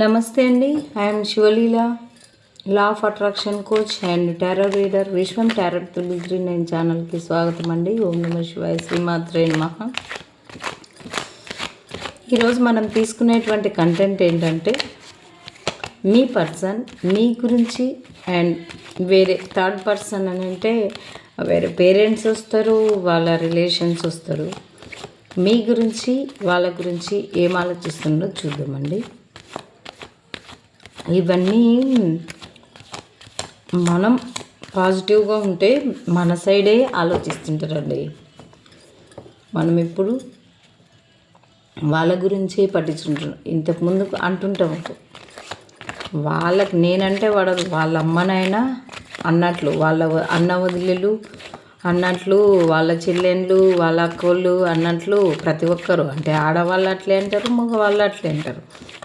నమస్తే అండి. I'm Sivaleela law of attraction coach and tarot reader Vishwam tarot three nine ఛానల్కి స్వాగతం అండి. ఓం నమ శివాయ శ్రీమాత్రే నమః. ఈరోజు మనం తీసుకునేటువంటి కంటెంట్ ఏంటంటే మీ పర్సన్ మీ గురించి అండ్ వేరే థర్డ్ పర్సన్ అని అంటే వేరే పేరెంట్స్ వస్తారు వాళ్ళ రిలేషన్స్ వస్తారు. మీ గురించి వాళ్ళ గురించి ఏం ఆలోచిస్తుందో చూద్దామండి. ఇవన్నీ మనం పాజిటివ్గా ఉంటే మన సైడే ఆలోచిస్తుంటారండి. మనం ఎప్పుడు వాళ్ళ గురించే పట్టించుకుంటున్నాం. ఇంతకుముందు అంటుంటాం వాళ్ళకి నేనంటే వాడదు. వాళ్ళ అమ్మనైనా అన్నట్లు వాళ్ళ అన్న వదిలేలు అన్నట్లు వాళ్ళ చెల్లెళ్ళు వాళ్ళ అక్కోళ్ళు అన్నట్లు ప్రతి ఒక్కరు. అంటే ఆడవాళ్ళు అట్లే అంటారు మగవాళ్ళు అట్లే అంటారు.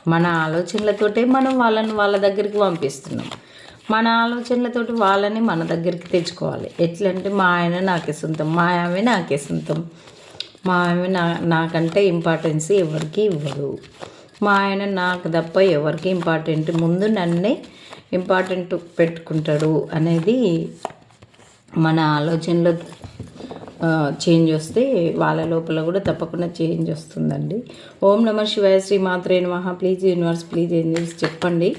మన ఆలోచనలతోటే మనం వాళ్ళని వాళ్ళ దగ్గరికి పంపిస్తున్నాం. మన ఆలోచనలతోటి వాళ్ళని మన దగ్గరికి తెచ్చుకోవాలి. ఎట్లంటే మా ఆయన నాకే సొంతం మా ఆమె నాకే సొంతం. మా ఆమె నా నాకంటే ఇంపార్టెన్స్ ఎవరికి ఇవ్వదు. మా ఆయన నాకు తప్ప ఎవరికి ఇంపార్టెంట్ ముందు నన్నే ఇంపార్టెంట్ పెట్టుకుంటాడు అనేది మన ఆలోచనలో చేంజ్ వస్తే వాళ్ళ లోపల కూడా తప్పకుండా చేంజ్ వస్తుందండి. ఓం నమ శివాయ శ్రీ మాత్రే నమః. ప్లీజ్ యూనివర్స్ ప్లీజ్ ఏంజల్స్ చెప్పండి.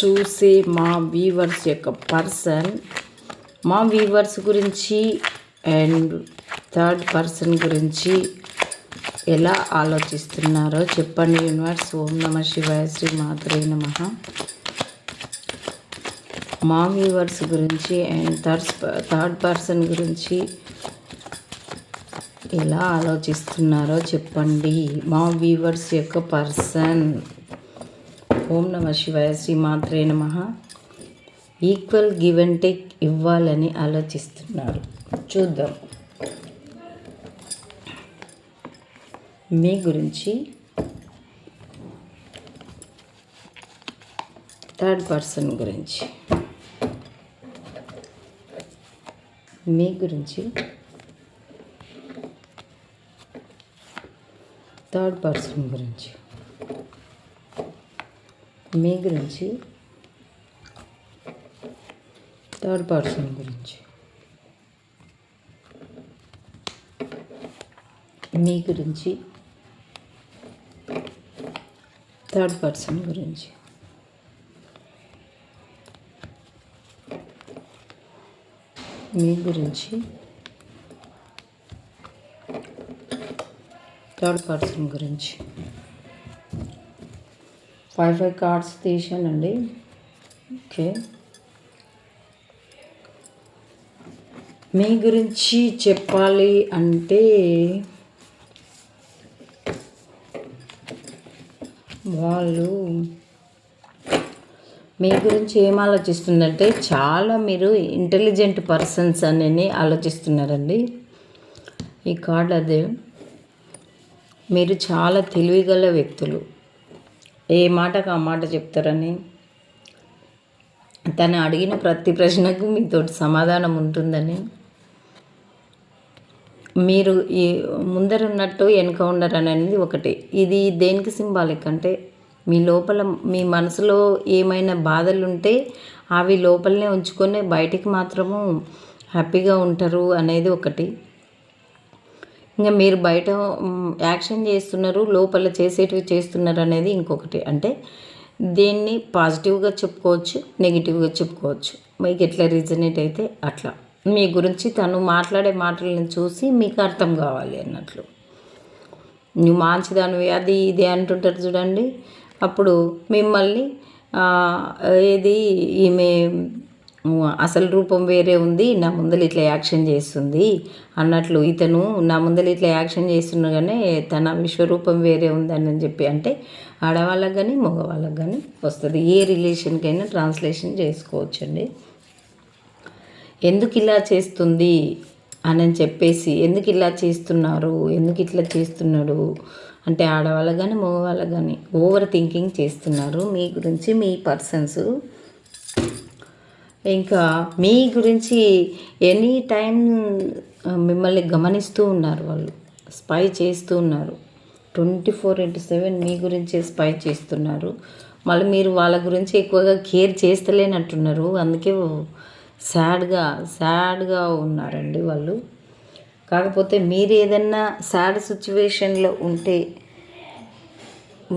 చూసే మా వీవర్స్ యొక్క పర్సన్ మా వీవర్స్ గురించి అండ్ థర్డ్ పర్సన్ గురించి ఎలా ఆలోచిస్తున్నారో చెప్పండి యూనివర్స్ ఓం నమ శివాయ శ్రీ మాత్రే నమ. మా వ్యూవర్స్ గురించి అండ్ థర్డ్ థర్డ్ పర్సన్ గురించి ఎలా ఆలోచిస్తున్నారో చెప్పండి. మా వ్యూవర్స్ యొక్క పర్సన్. ఓం నమ శివాయ శ్రీమాత్రే నమ. ఈక్వల్ గివ్ అండ్ టేక్ ఇవ్వాలని ఆలోచిస్తున్నారు. చూద్దాం. మీ గురించి థర్డ్ పర్సన్ గురించి. మీ గురించి. థర్డ్ పర్సన్ గురించి. మీ గురించి. థర్డ్ పర్సన్ గురించి. మీ గురించి. థర్డ్ పర్సన్ గురించి. మీ గురించి. థర్డ్ పర్సన్ గురించి. ఫైవ్ ఫైవ్ కార్డ్స్ తీసానండి. ఓకే మీ గురించి చెప్పాలి అంటే వాళ్ళు మీ గురించి ఏం ఆలోచిస్తుందంటే చాలా మీరు ఇంటెలిజెంట్ పర్సన్స్ అని ఆలోచిస్తున్నారండి. ఈ కార్డ్ అదే. మీరు చాలా తెలివిగల వ్యక్తులు. ఏ మాటకు ఆ మాట చెప్తారని. తను అడిగిన ప్రతి ప్రశ్నకు మీతోటి సమాధానం ఉంటుందని. మీరు ఈ ముందర ఉన్నట్టు వెనుక ఉండరు అనేది ఒకటి. ఇది దేనికి సింబాలిక్ అంటే మీ లోపల మీ మనసులో ఏమైనా బాధలు ఉంటే అవి లోపలనే ఉంచుకొని బయటికి మాత్రము హ్యాపీగా ఉంటారు అనేది ఒకటి. ఇంకా మీరు బయట యాక్షన్ చేస్తున్నారు లోపల చేసేటివి చేస్తున్నారు అనేది ఇంకొకటి. అంటే దీన్ని పాజిటివ్గా చెప్పుకోవచ్చు నెగిటివ్గా చెప్పుకోవచ్చు. మీకు ఎట్లా రీజనేట్ అయితే అట్లా. మీ గురించి తను మాట్లాడే మాటలను చూసి మీకు అర్థం కావాలి అన్నట్లు. నువ్వు మంచిదానివి అది ఇది అంటుంటారు చూడండి. అప్పుడు మిమ్మల్ని ఏది ఈమె అసలు రూపం వేరే ఉంది నా ముందర ఇట్లా యాక్షన్ చేస్తుంది అన్నట్లు ఇతను నా ముందర ఇట్లా యాక్షన్ చేస్తుండగానే తన విశ్వరూపం వేరే ఉందని చెప్పి అంటే ఆడవాళ్ళకి కానీ మగవాళ్ళకి కానీ వస్తుంది. ఏ రిలేషన్కైనా ట్రాన్స్లేషన్ చేసుకోవచ్చండి. ఎందుకు ఇలా చేస్తుంది అని చెప్పేసి ఎందుకు ఇలా చేస్తున్నారు ఎందుకు ఇట్లా చేస్తున్నాడు అంటే ఆడవాళ్ళ కానీ మగవాళ్ళకి కానీ ఓవర్ థింకింగ్ చేస్తున్నారు. మీ గురించి మీ పర్సన్స్ ఇంకా మీ గురించి ఎనీ టైం మిమ్మల్ని గమనిస్తూ ఉన్నారు వాళ్ళు. స్పై చేస్తూ ఉన్నారు. ట్వంటీ ఫోర్ ఇంటూ సెవెన్ మీ గురించే స్పై చేస్తున్నారు. మళ్ళీ మీరు వాళ్ళ గురించి ఎక్కువగా కేర్ చేస్తలేనట్టున్నారు. అందుకే సాడ్గా సాడ్గా ఉన్నారండి వాళ్ళు. కాకపోతే మీరు ఏదన్నా సాడ్ సిచ్యువేషన్లో ఉంటే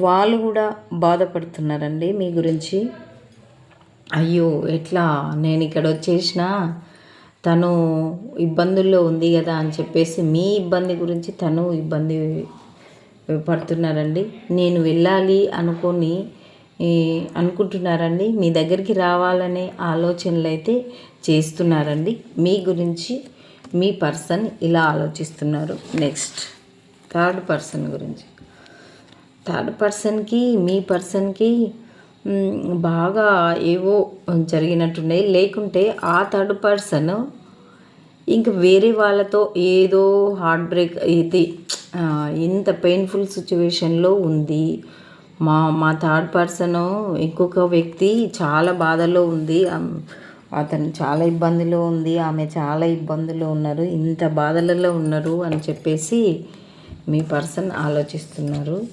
వాళ్ళు కూడా బాధపడుతున్నారండి మీ గురించి. అయ్యో ఎట్లా? నేను ఇక్కడ వచ్చేసిన తను ఇబ్బందుల్లో ఉంది కదా అని చెప్పేసి మీ ఇబ్బంది గురించి తను ఇబ్బంది పడుతున్నారండి. నేను వెళ్ళాలి అనుకొని అనుకుంటున్నారండి. మీ దగ్గరికి రావాలనే ఆలోచనలు అయితే చేస్తున్నారండి. మీ గురించి మీ పర్సన్ ఇలా ఆలోచిస్తున్నారు. నెక్స్ట్. థర్డ్ పర్సన్ గురించి. థర్డ్ పర్సన్కి మీ పర్సన్కి బాగా ఏవో జరిగినట్టున్నాయి. లేకుంటే ఆ థర్డ్ పర్సన్ ఇంక వేరే వాళ్ళతో ఏదో హార్ట్ బ్రేక్ ఇది ఇంత పెయిన్ఫుల్ సిచ్యువేషన్లో ఉంది. మా మా థర్డ్ పర్సన్ ఇంకొక వ్యక్తి చాలా బాధలో ఉంది. అతను చాలా ఇబ్బందిలో ఉంది ఆమె చాలా ఇబ్బందిలో ఉన్నారు ఇంత బాధలలో ఉన్నారు అని చెప్పేసి మీ పర్సన్ ఆలోచిస్తున్నారు.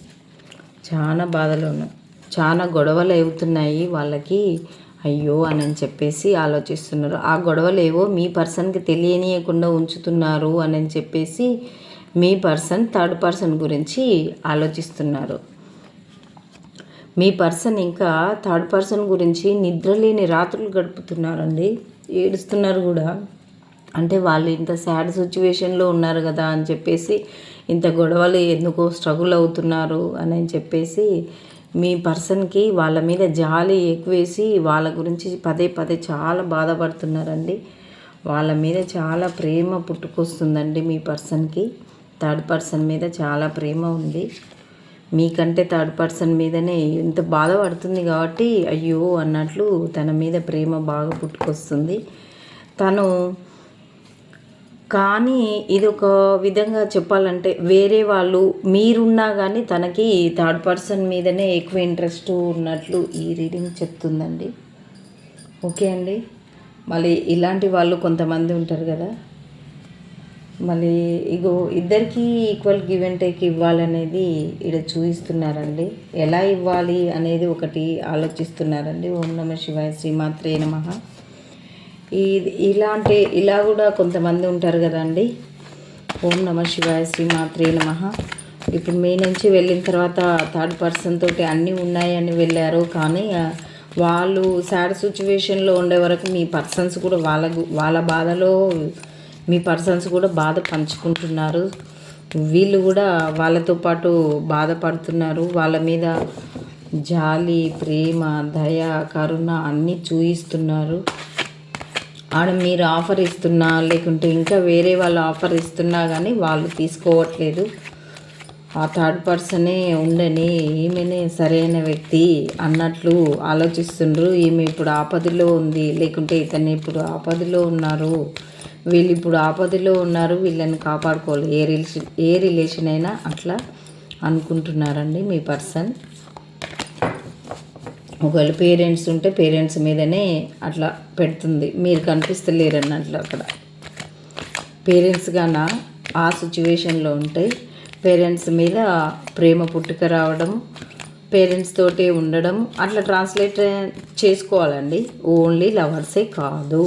చాలా బాధలు ఉన్నారు. చాలా గొడవలు అవుతున్నాయి వాళ్ళకి. అయ్యో అని చెప్పేసి ఆలోచిస్తున్నారు. ఆ గొడవలు ఏవో మీ పర్సన్కి తెలియనియకుండా ఉంచుతున్నారు అని చెప్పేసి మీ పర్సన్ థర్డ్ పర్సన్ గురించి ఆలోచిస్తున్నారు. మీ పర్సన్ ఇంకా థర్డ్ పర్సన్ గురించి నిద్రలేని రాత్రులు గడుపుతున్నారండి. ఏడుస్తున్నారు కూడా. అంటే వాళ్ళు ఇంత సాడ్ సిచ్యువేషన్లో ఉన్నారు కదా అని చెప్పేసి ఇంత గొడవలు ఎందుకో స్ట్రగుల్ అవుతున్నారు అని చెప్పేసి మీ పర్సన్కి వాళ్ళ మీద జాలి ఎక్కువేసి వాళ్ళ గురించి పదే పదే చాలా బాధపడుతున్నారండి. వాళ్ళ మీద చాలా ప్రేమ పుట్టుకొస్తుందండి మీ పర్సన్కి. థర్డ్ పర్సన్ మీద చాలా ప్రేమ ఉంది. మీకంటే థర్డ్ పర్సన్ మీదనే ఇంత బాధపడుతుంది కాబట్టి అయ్యో అన్నట్లు తన మీద ప్రేమ బాగా పుట్టుకొస్తుంది. తను కానీ ఇది ఒక విధంగా చెప్పాలంటే వేరే వాళ్ళు మీరున్నా కానీ తనకి థర్డ్ పర్సన్ మీదనే ఎక్కువ ఇంట్రెస్ట్ ఉన్నట్లు ఈ రీడింగ్ చెప్తుందండి. ఓకే అండి. మళ్ళీ ఇలాంటి వాళ్ళు కొంతమంది ఉంటారు కదా. మళ్ళీ ఇగో ఇద్దరికి ఈక్వల్ గివ్ అండ్ టేక్ ఇవ్వాలనేది ఇక్కడ చూపిస్తున్నారండి ఎలా ఇవ్వాలి అనేది ఒకటి ఆలోచిస్తున్నారండి. ఓం నమ శివాయ శ్రీమాత్రే నమ. ఈ ఇలాంటి ఇలా కూడా కొంతమంది ఉంటారు కదండి. ఓం నమ శివాయ శ్రీమాత్రే నమ. ఇప్పుడు మీ నుంచి వెళ్ళిన తర్వాత థర్డ్ పర్సన్ తోటి అన్నీ ఉన్నాయని వెళ్ళారు. కానీ వాళ్ళు సాడ్ సిచ్యువేషన్లో ఉండే వరకు మీ పర్సన్స్ కూడా వాళ్ళ వాళ్ళ బాధలో మీ పర్సన్స్ కూడా బాధ పంచుకుంటున్నారు. వీళ్ళు కూడా వాళ్ళతో పాటు బాధపడుతున్నారు. వాళ్ళ మీద జాలి ప్రేమ దయ కరుణ అన్నీ చూయిస్తున్నారు. ఆడ మీరు ఆఫర్ ఇస్తున్నా లేకుంటే ఇంకా వేరే వాళ్ళు ఆఫర్ ఇస్తున్నా కానీ వాళ్ళు తీసుకోవట్లేదు. ఆ థర్డ్ పర్సనే ఉండని ఈమెనే సరైన వ్యక్తి అన్నట్లు ఆలోచిస్తుండ్రు. ఈమె ఇప్పుడు ఆపదలో ఉంది లేకుంటే ఇతను ఇప్పుడు ఆపదలో ఉన్నారు. వీళ్ళు ఇప్పుడు ఆపదలో ఉన్నారు వీళ్ళని కాపాడుకోవాలి. ఏ రిలేషన్ ఏ రిలేషన్ అయినా అట్లా అనుకుంటున్నారండి మీ పర్సన్. ఒకవేళ పేరెంట్స్ ఉంటే పేరెంట్స్ మీదనే అట్లా పెడుతుంది. మీరు కనిపిస్తలేరు అన్నట్లు అక్కడ. పేరెంట్స్ గాన ఆ సిచ్యువేషన్లో ఉంటే పేరెంట్స్ మీద ప్రేమ పుట్టుక రావడం పేరెంట్స్ తోటి ఉండడం అట్లా ట్రాన్స్లేట్ చేసుకోవాలండి. ఓన్లీ లవర్సే కాదు.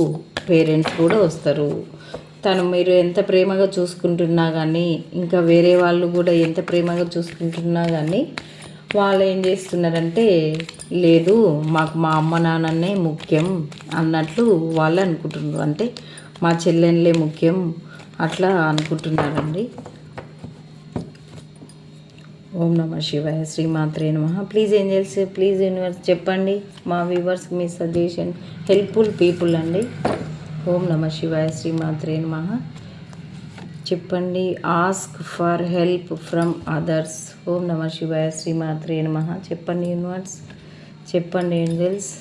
పేరెంట్స్ కూడా వస్తారు. తను మీరు ఎంత ప్రేమగా చూసుకుంటున్నా కానీ ఇంకా వేరే వాళ్ళు కూడా ఎంత ప్రేమగా చూసుకుంటున్నా కానీ వాళ్ళు ఏం చేస్తున్నారంటే లేదు మాకు మా అమ్మ నాన్ననే ముఖ్యం అన్నట్లు వాళ్ళు అనుకుంటున్నారు. అంటే మా చెల్లెళ్ళే ముఖ్యం అట్లా అనుకుంటున్నారండి. ఓం నమ శివాయ శ్రీమాత్రే నమ. ప్లీజ్ ఏంజల్స్ ప్లీజ్ యూనివర్స్ చెప్పండి. మా వ్యూవర్స్కి మీ సజెషన్ హెల్ప్ఫుల్ పీపుల్ అండి. ఓం నమ శివాయ శ్రీమాత్రే నమ. చెప్పండి ask for help from others ఓం నమ శివాయ శ్రీమాత్రే నమ. చెప్పండి యూనివర్స్ చెప్పండి ఏంజల్స్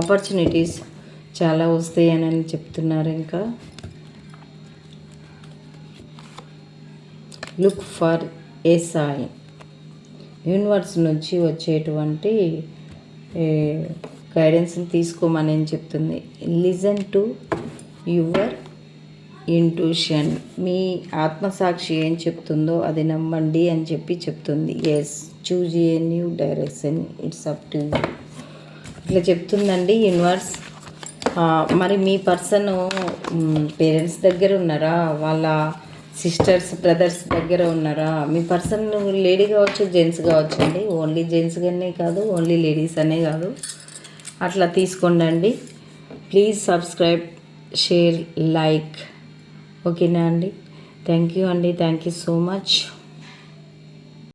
ఆపర్చునిటీస్ చాలా వస్తాయని చెప్తున్నారు ఇంకా. లుక్ ఫర్ ఏ యూనివర్స్ నుంచి వచ్చేటువంటి గైడెన్స్ని తీసుకోమని చెప్తుంది? Listen to your intuition. మీ ఆత్మసాక్షి ఏం చెప్తుందో అది నమ్మండి అని చెప్పి చెప్తుంది. Yes choose a new direction it's up to you ఇట్లా చెప్తుందండి యూనివర్స్. మరి మీ పర్సన్ పేరెంట్స్ దగ్గర ఉన్నారా? వాళ్ళ సిస్టర్స్ బ్రదర్స్ దగ్గర ఉన్నారా? మీ పర్సన్ లేడీ కావచ్చు జెంట్స్ కావచ్చు అండి. ఓన్లీ జెంట్స్గానే కాదు ఓన్లీ లేడీస్ అనే కాదు. అట్లా తీసుకోండి ప్లీజ్ సబ్స్క్రైబ్ షేర్ లైక్. ఓకేనా అండి? థ్యాంక్ యూ అండి. Thank you so much.